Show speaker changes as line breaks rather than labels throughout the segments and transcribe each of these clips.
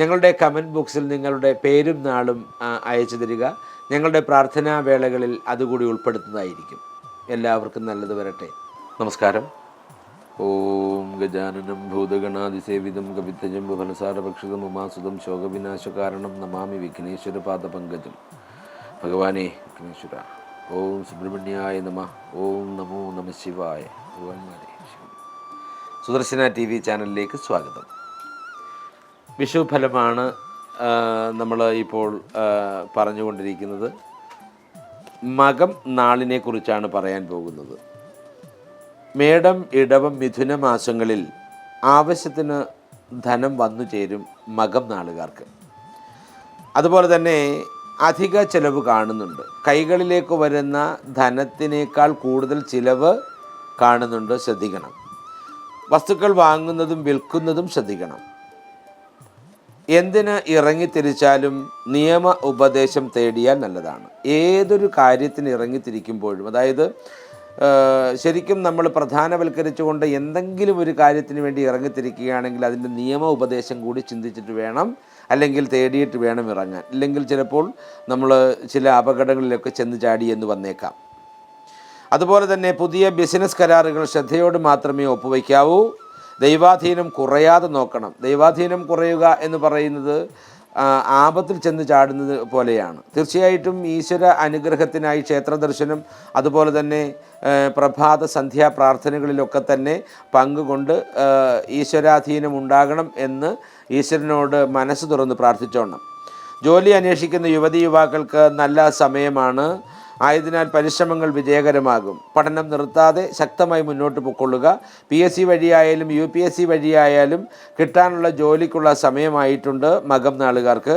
ഞങ്ങളുടെ കമന്റ് ബോക്സിൽ നിങ്ങളുടെ പേരും നാളും അയച്ചു തരിക. ഞങ്ങളുടെ പ്രാർത്ഥനാ വേളകളിൽ അതുകൂടി ഉൾപ്പെടുത്തുന്നതായിരിക്കും. എല്ലാവർക്കും നല്ലത് വരട്ടെ. നമസ്കാരം. ഓം ഗജാനനം ഭൂതഗണാതിസേവിതം കവിത്തജം ഫലസാരഭക്ഷിതം ഉമാസുതം ശോകവിനാശകാരണം നമാമി വിഘ്നേശ്വര പാദപങ്കജം. ഭഗവാനെ വിഘ്നേശ്വര. ഓം സുബ്രഹ്മണ്യായ നമ. ഓം നമോ നമ ശിവായ. ഭഗവാൻമാരെ ശിവം. സുദർശന ടി വി ചാനലിലേക്ക് സ്വാഗതം. വിഷു ഫലമാണ് നമ്മൾ ഇപ്പോൾ പറഞ്ഞുകൊണ്ടിരിക്കുന്നത്. മകം നാളിനെ കുറിച്ചാണ് പറയാൻ പോകുന്നത്. മേടം ഇടവം മിഥുന മാസങ്ങളിൽ ആവശ്യത്തിന് ധനം വന്നു ചേരും മകം നാളുകാർക്ക്. അതുപോലെ തന്നെ അധിക ചിലവ് കാണുന്നുണ്ട്. കൈകളിലേക്ക് വരുന്ന ധനത്തിനേക്കാൾ കൂടുതൽ ചിലവ് കാണുന്നുണ്ട് ശ്രദ്ധിക്കണം. വസ്തുക്കൾ വാങ്ങുന്നതും വിൽക്കുന്നതും ശ്രദ്ധിക്കണം. എന്തിന് ഇറങ്ങിത്തിരിച്ചാലും നിയമ ഉപദേശം തേടിയാൽ നല്ലതാണ്. ഏതൊരു കാര്യത്തിന് ഇറങ്ങിത്തിരിക്കുമ്പോഴും അതായത് ശരിക്കും നമ്മൾ പ്രധാനവൽക്കരിച്ചുകൊണ്ട് എന്തെങ്കിലും ഒരു കാര്യത്തിന് വേണ്ടി ഇറങ്ങിത്തിരിക്കുകയാണെങ്കിൽ അതിന്റെ നിയമ ഉപദേശം കൂടി ചിന്തിച്ചിട്ട് വേണം അല്ലെങ്കിൽ തേടിയിട്ട് വേണം ഇറങ്ങാൻ. ഇല്ലെങ്കിൽ ചിലപ്പോൾ നമ്മൾ ചില അപകടങ്ങളിലൊക്കെ ചെന്ന് ചാടി എന്ന് വന്നേക്കാം. അതുപോലെ തന്നെ പുതിയ ബിസിനസ് കരാറുകൾ ശ്രദ്ധയോട് മാത്രമേ ഒപ്പുവയ്ക്കാവൂ. ദൈവാധീനം കുറയാതെ നോക്കണം. ദൈവാധീനം കുറയുക എന്ന് പറയുന്നത് ആപത്തിൽ ചെന്ന് ചാടുന്നത് പോലെയാണ്. തീർച്ചയായിട്ടും ഈശ്വര അനുഗ്രഹത്തിനായി ക്ഷേത്ര ദർശനം അതുപോലെ തന്നെ പ്രഭാത സന്ധ്യാ പ്രാർത്ഥനകളിലൊക്കെ തന്നെ പങ്കുകൊണ്ട് ഈശ്വരാധീനം ഉണ്ടാകണം എന്ന് ഈശ്വരനോട് മനസ്സ് തുറന്ന് പ്രാർത്ഥിച്ചോണം. ജോലി അന്വേഷിക്കുന്ന യുവതി യുവാക്കൾക്ക് നല്ല സമയമാണ്. ആയതിനാൽ പരിശ്രമങ്ങൾ വിജയകരമാകും. പഠനം നിർത്താതെ ശക്തമായി മുന്നോട്ട് പൊക്കൊള്ളുക. പി എസ് സി വഴിയായാലും യു പി എസ് സി വഴിയായാലും കിട്ടാനുള്ള ജോലിക്കുള്ള സമയമായിട്ടുണ്ട് മകം നാളുകാർക്ക്.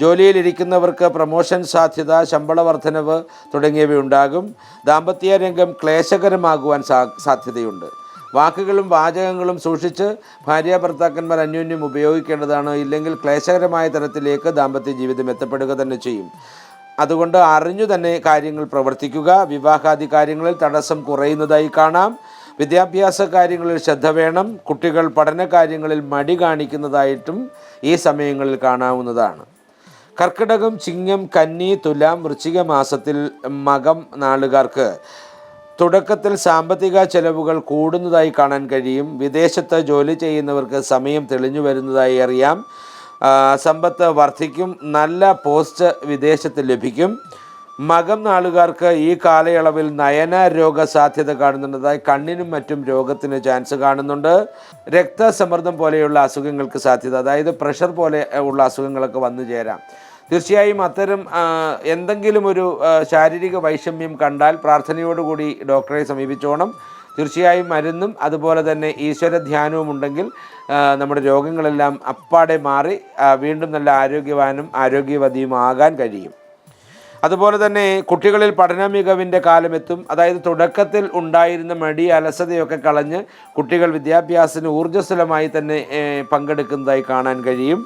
ജോലിയിലിരിക്കുന്നവർക്ക് പ്രമോഷൻ സാധ്യത ശമ്പള വർധനവ് തുടങ്ങിയവയുണ്ടാകും. ദാമ്പത്യ രംഗം ക്ലേശകരമാകുവാൻ സാധ്യതയുണ്ട്. വാക്കുകളും വാചകങ്ങളും സൂക്ഷിച്ച് ഭാര്യ ഭർത്താക്കന്മാർ അന്യോന്യം ഉപയോഗിക്കേണ്ടതാണ്. ഇല്ലെങ്കിൽ ക്ലേശകരമായ തരത്തിലേക്ക് ദാമ്പത്യ ജീവിതം എത്തപ്പെടുക തന്നെ ചെയ്യും. അതുകൊണ്ട് അറിഞ്ഞു തന്നെ കാര്യങ്ങൾ പ്രവർത്തിക്കുക. വിവാഹാദി കാര്യങ്ങളിൽ തടസ്സം കുറയുന്നതായി കാണാം. വിദ്യാഭ്യാസ കാര്യങ്ങളിൽ ശ്രദ്ധ വേണം. കുട്ടികൾ പഠന കാര്യങ്ങളിൽ മടി കാണിക്കുന്നതായിട്ടും ഈ സമയങ്ങളിൽ കാണാവുന്നതാണ്. കർക്കിടകം ചിങ്ങം കന്നി തുലാം വൃശ്ചിക മാസത്തിൽ മകം നാളുകാർക്ക് തുടക്കത്തിൽ സാമ്പത്തിക ചെലവുകൾ കൂടുന്നതായി കാണാൻ കഴിയും. വിദേശത്ത് ജോലി ചെയ്യുന്നവർക്ക് സമയം തെളിഞ്ഞു വരുന്നതായി അറിയാം. സമ്പത്ത് വർദ്ധിക്കും നല്ല പോസ്റ്റ് വിദേശത്ത് ലഭിക്കും. മകം നാളുകാർക്ക് ഈ കാലയളവിൽ നയന രോഗ സാധ്യത കാണുന്നുണ്ടതായി കണ്ണിനും മറ്റും രോഗത്തിന് ചാൻസ് കാണുന്നുണ്ട്. രക്തസമ്മർദ്ദം പോലെയുള്ള അസുഖങ്ങൾക്ക് സാധ്യത അതായത് പ്രഷർ പോലെ ഉള്ള അസുഖങ്ങളൊക്കെ വന്നു ചേരാം. തീർച്ചയായും അത്തരം എന്തെങ്കിലും ഒരു ശാരീരിക വൈഷമ്യം കണ്ടാൽ പ്രാർത്ഥനയോടുകൂടി ഡോക്ടറെ സമീപിച്ചോണം. തീർച്ചയായും മരുന്നും അതുപോലെ തന്നെ ഈശ്വര ധ്യാനവും ഉണ്ടെങ്കിൽ നമ്മുടെ രോഗങ്ങളെല്ലാം അപ്പാടെ മാറി വീണ്ടും നല്ല ആരോഗ്യവാനും ആരോഗ്യവതിയും ആകാൻ കഴിയും. അതുപോലെ തന്നെ കുട്ടികളിൽ പഠന മികവിന്റെ കാലമെത്തും അതായത് തുടക്കത്തിൽ ഉണ്ടായിരുന്ന മടി അലസതയൊക്കെ കളഞ്ഞ് കുട്ടികൾ വിദ്യാഭ്യാസത്തിന് ഊർജസ്വലമായി തന്നെ പങ്കെടുക്കുന്നതായി കാണാൻ കഴിയും.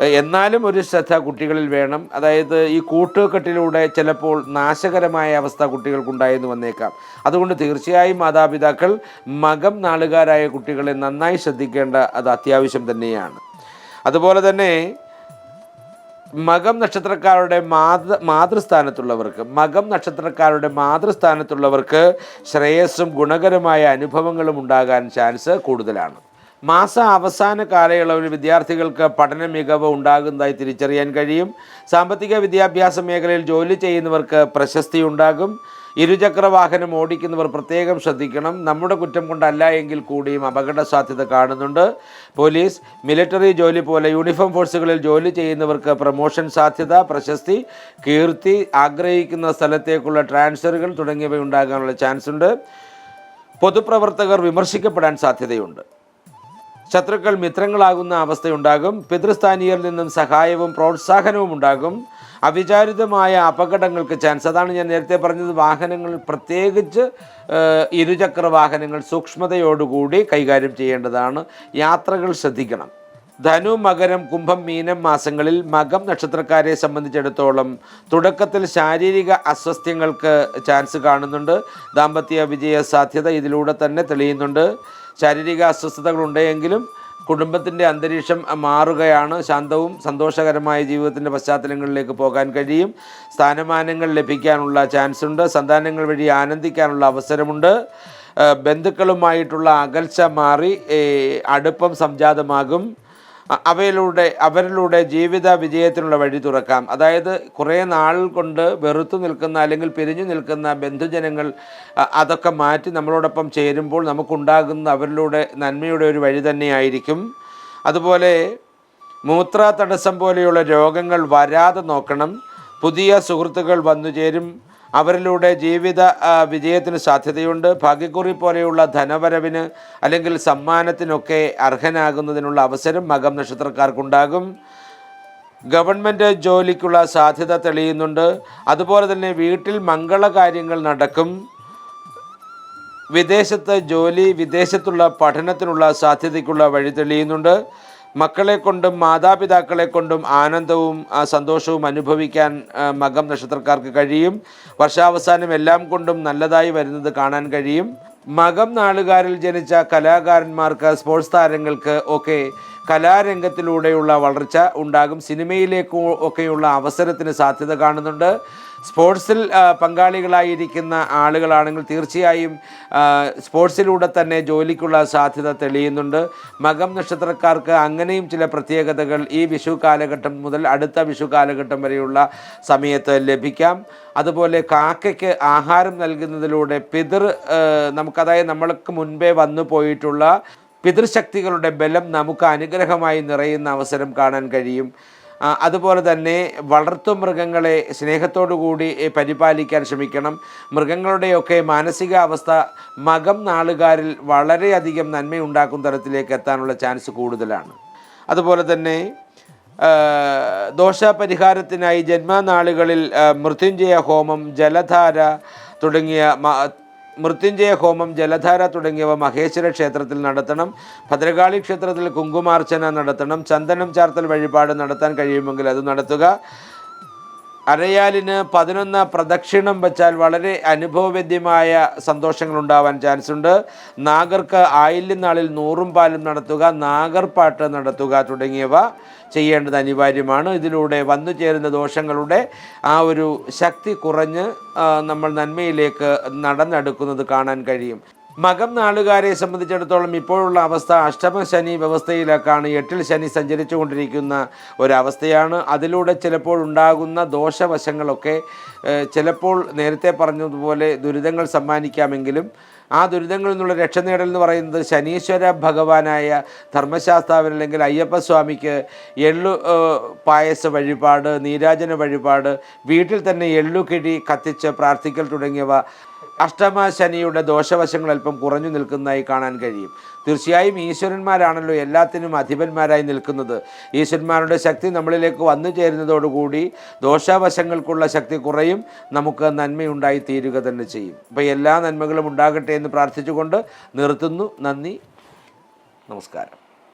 എന്നാലും ഒരു ശ്രദ്ധ കുട്ടികളിൽ വേണം. അതായത് ഈ കൂട്ടുകെട്ടിലൂടെ ചിലപ്പോൾ നാശകരമായ അവസ്ഥ കുട്ടികൾക്കുണ്ടായെന്ന് വന്നേക്കാം. അതുകൊണ്ട് തീർച്ചയായും മാതാപിതാക്കൾ മകം നാളുകാരായ കുട്ടികളെ നന്നായി ശ്രദ്ധിക്കേണ്ട അത് അത്യാവശ്യം തന്നെയാണ്. അതുപോലെ തന്നെ മകം നക്ഷത്രക്കാരുടെ മാതൃ മാതൃസ്ഥാനത്തുള്ളവർക്ക് മകം നക്ഷത്രക്കാരുടെ മാതൃസ്ഥാനത്തുള്ളവർക്ക് ശ്രേയസ്സും ഗുണകരമായ അനുഭവങ്ങളും ഉണ്ടാകാൻ ചാൻസ് കൂടുതലാണ്. മാസ അവസാന കാലയളവിൽ വിദ്യാർത്ഥികൾക്ക് പഠന മികവ് ഉണ്ടാകുന്നതായി തിരിച്ചറിയാൻ കഴിയും. സാമ്പത്തിക വിദ്യാഭ്യാസ മേഖലയിൽ ജോലി ചെയ്യുന്നവർക്ക് പ്രശസ്തി ഉണ്ടാകും ഇരുചക്ര വാഹനം ഓടിക്കുന്നവർ പ്രത്യേകം ശ്രദ്ധിക്കണം. നമ്മുടെ കുറ്റം കൊണ്ടല്ല എങ്കിൽ കൂടിയും അപകട സാധ്യത കാണുന്നുണ്ട്. പോലീസ് മിലിറ്ററി ജോലി പോലെ യൂണിഫോം ഫോഴ്സുകളിൽ ജോലി ചെയ്യുന്നവർക്ക് പ്രമോഷൻ സാധ്യത പ്രശസ്തി കീർത്തി ആഗ്രഹിക്കുന്ന സ്ഥലത്തേക്കുള്ള ട്രാൻസ്ഫറുകൾ തുടങ്ങിയവ ഉണ്ടാകാനുള്ള ചാൻസ് ഉണ്ട് പൊതുപ്രവർത്തകർ വിമർശിക്കപ്പെടാൻ സാധ്യതയുണ്ട്. ശത്രുക്കൾ മിത്രങ്ങളാകുന്ന അവസ്ഥയുണ്ടാകും. പിതൃസ്ഥാനീയരിൽ നിന്നും സഹായവും പ്രോത്സാഹനവും ഉണ്ടാകും. അവിചാരിതമായ അപകടങ്ങൾക്ക് ചാൻസ് അതാണ് ഞാൻ നേരത്തെ പറഞ്ഞത്. വാഹനങ്ങൾ പ്രത്യേകിച്ച് ഇരുചക്ര വാഹനങ്ങൾ സൂക്ഷ്മതയോടുകൂടി കൈകാര്യം ചെയ്യേണ്ടതാണ്. യാത്രകൾ ശ്രദ്ധിക്കണം. ധനു മകരം കുംഭം മീനം മാസങ്ങളിൽ മകം നക്ഷത്രക്കാരെ സംബന്ധിച്ചിടത്തോളം തുടക്കത്തിൽ ശാരീരിക അസ്വസ്ഥ്യങ്ങൾക്ക് ചാൻസ് കാണുന്നുണ്ട്. ദാമ്പത്യ വിജയ സാധ്യത ഇതിലൂടെ തന്നെ തെളിയുന്നുണ്ട്. ശാരീരിക അസ്വസ്ഥതകൾ ഉണ്ടെങ്കിലും കുടുംബത്തിന്റെ അന്തരീക്ഷം മാറുകയാണ്. ശാന്തവും സന്തോഷകരമായ ജീവിതത്തിന്റെ പശ്ചാത്തലങ്ങളിലേക്ക് പോകാൻ കഴിയും. സ്ഥാനമാനങ്ങൾ ലഭിക്കാനുള്ള ചാൻസ് ഉണ്ട് സന്താനങ്ങൾ വഴി ആനന്ദിക്കാനുള്ള അവസരമുണ്ട്. ബന്ധുക്കളുമായിട്ടുള്ള അകൽച്ച മാറി അടുപ്പം സംജാതമാകും. അവയിലൂടെ അവരിലൂടെ ജീവിത വിജയത്തിനുള്ള വഴി തുറക്കാം. അതായത് കുറേ നാൾ കൊണ്ട് വെറുത്തു നിൽക്കുന്ന അല്ലെങ്കിൽ പിരിഞ്ഞു നിൽക്കുന്ന ബന്ധുജനങ്ങൾ അതൊക്കെ മാറ്റി നമ്മളോടൊപ്പം ചേരുമ്പോൾ നമുക്കുണ്ടാകുന്ന അവരിലൂടെ നന്മയുടെ ഒരു വഴി തന്നെയായിരിക്കും. അതുപോലെ മൂത്ര തടസ്സം പോലെയുള്ള രോഗങ്ങൾ വരാതെ നോക്കണം. പുതിയ സുഹൃത്തുക്കൾ വന്നു ചേരും. അവരിലൂടെ ജീവിത വിജയത്തിന് സാധ്യതയുണ്ട്. ഭാഗ്യക്കുറി പോലെയുള്ള ധനവരവിന് അല്ലെങ്കിൽ സമ്മാനത്തിനൊക്കെ അർഹനാകുന്നതിനുള്ള അവസരം മകം നക്ഷത്രക്കാർക്കുണ്ടാകും. ഗവൺമെന്റ് ജോലിക്കുള്ള സാധ്യത തെളിയുന്നുണ്ട്. അതുപോലെ തന്നെ വീട്ടിൽ മംഗളകാര്യങ്ങൾ നടക്കും. വിദേശത്ത് ജോലി വിദേശത്തുള്ള പഠനത്തിനുള്ള സാധ്യതയ്ക്കുള്ള വഴി തെളിയുന്നുണ്ട്. മക്കളെ കൊണ്ടും മാതാപിതാക്കളെ കൊണ്ടും ആനന്ദവും സന്തോഷവും അനുഭവിക്കാൻ മകം നക്ഷത്രക്കാർക്ക് കഴിയും. വർഷാവസാനം എല്ലാം കൊണ്ടും നല്ലതായി വരുന്നത് കാണാൻ കഴിയും. മകം നാളുകാരിൽ ജനിച്ച കലാകാരന്മാർക്ക് സ്പോർട്സ് താരങ്ങൾക്ക് ഒക്കെ കലാരംഗത്തിലൂടെയുള്ള വളർച്ച ഉണ്ടാകും. സിനിമയിലേക്ക് ഒക്കെയുള്ള അവസരത്തിന് സാധ്യത കാണുന്നുണ്ട്. സ്പോർട്സിൽ പങ്കാളികളായിരിക്കുന്ന ആളുകളാണെങ്കിൽ തീർച്ചയായും സ്പോർട്സിലൂടെ തന്നെ ജോലിക്കുള്ള സാധ്യത തെളിയുന്നുണ്ട്. മകം നക്ഷത്രക്കാർക്ക് അങ്ങനെയും ചില പ്രത്യേകതകൾ ഈ വിഷു കാലഘട്ടം മുതൽ അടുത്ത വിഷു കാലഘട്ടം വരെയുള്ള സമയത്ത് ലഭിക്കാം. അതുപോലെ കാക്കയ്ക്ക് ആഹാരം നൽകുന്നതിലൂടെ പിതൃ നമുക്കതായത് നമ്മൾക്ക് മുൻപേ വന്നു പോയിട്ടുള്ള പിതൃശക്തികളുടെ ബലം നമുക്ക് അനുഗ്രഹമായി നിറയുന്ന അവസരം കാണാൻ കഴിയും. അതുപോലെ തന്നെ വളർത്തു മൃഗങ്ങളെ കൂടി പരിപാലിക്കാൻ ശ്രമിക്കണം. മൃഗങ്ങളുടെയൊക്കെ മാനസികാവസ്ഥ മകം നാളുകാരിൽ വളരെയധികം നന്മയുണ്ടാക്കും തരത്തിലേക്ക് എത്താനുള്ള ചാൻസ് കൂടുതലാണ്. അതുപോലെ തന്നെ ദോഷപരിഹാരത്തിനായി ജന്മനാളുകളിൽ മൃത്യുഞ്ജയ ഹോമം ജലധാര തുടങ്ങിയ മൃത്യുഞ്ജയ ഹോമം ജലധാര തുടങ്ങിയവ മഹേശ്വര ക്ഷേത്രത്തിൽ നടത്തണം ഭദ്രകാളി ക്ഷേത്രത്തിൽ കുങ്കുമാർച്ചന നടത്തണം ചന്ദനം ചാർത്തൽ വഴിപാട് നടത്താൻ കഴിയുമെങ്കിൽ അത് നടത്തുക. അരയാലിന് പതിനൊന്ന് പ്രദക്ഷിണം വെച്ചാൽ വളരെ അനുഭവവേദ്യമായ സന്തോഷങ്ങൾ ഉണ്ടാവാൻ ചാൻസ് ഉണ്ട് നാഗർക്ക് ആയില്യം നാളിൽ നൂറും പാലും നടത്തുക നാഗർപാട്ട് നടത്തുക തുടങ്ങിയവ ചെയ്യേണ്ടത് അനിവാര്യമാണ്. ഇതിലൂടെ വന്നു ചേരുന്ന ദോഷങ്ങളുടെ ആ ഒരു ശക്തി കുറഞ്ഞ് നമ്മൾ നന്മയിലേക്ക് നടന്നെടുക്കുന്നത് കാണാൻ കഴിയും. മകം നാളുകാരെ സംബന്ധിച്ചിടത്തോളം ഇപ്പോഴുള്ള അവസ്ഥ അഷ്ടമ ശനി വ്യവസ്ഥയിലേക്കാണ്. എട്ടിൽ ശനി സഞ്ചരിച്ചു കൊണ്ടിരിക്കുന്ന ഒരവസ്ഥയാണ്. അതിലൂടെ ചിലപ്പോൾ ഉണ്ടാകുന്ന ദോഷവശങ്ങളൊക്കെ ചിലപ്പോൾ നേരത്തെ പറഞ്ഞതുപോലെ ദുരിതങ്ങൾ സമ്മാനിക്കാമെങ്കിലും ആ ദുരിതങ്ങളിൽ നിന്നുള്ള രക്ഷ നേടൽ എന്ന് പറയുന്നത് ശനീശ്വര ഭഗവാനായ ധർമ്മശാസ്താവിന് അല്ലെങ്കിൽ അയ്യപ്പസ്വാമിക്ക് എള്ളു പായസ വഴിപാട് നീരാജന വഴിപാട് വീട്ടിൽ തന്നെ എള്ളുകിഴി കത്തിച്ച് പ്രാർത്ഥിക്കൽ തുടങ്ങിയവ അഷ്ടമ ശനിയുടെ ദോഷവശങ്ങൾ അല്പം കുറഞ്ഞു നിൽക്കുന്നതായി കാണാൻ കഴിയും. തീർച്ചയായും ഈശ്വരന്മാരാണല്ലോ എല്ലാത്തിനും അധിപന്മാരായി നിൽക്കുന്നത്. ഈശ്വരന്മാരുടെ ശക്തി നമ്മളിലേക്ക് വന്നു ചേരുന്നതോടുകൂടി ദോഷവശങ്ങൾക്കുള്ള ശക്തി കുറയും. നമുക്ക് നന്മയുണ്ടായി തീരുക തന്നെ ചെയ്യും. അപ്പോൾ എല്ലാ നന്മകളും ഉണ്ടാകട്ടെ എന്ന് പ്രാർത്ഥിച്ചുകൊണ്ട് നിർത്തുന്നു. നന്ദി. നമസ്കാരം.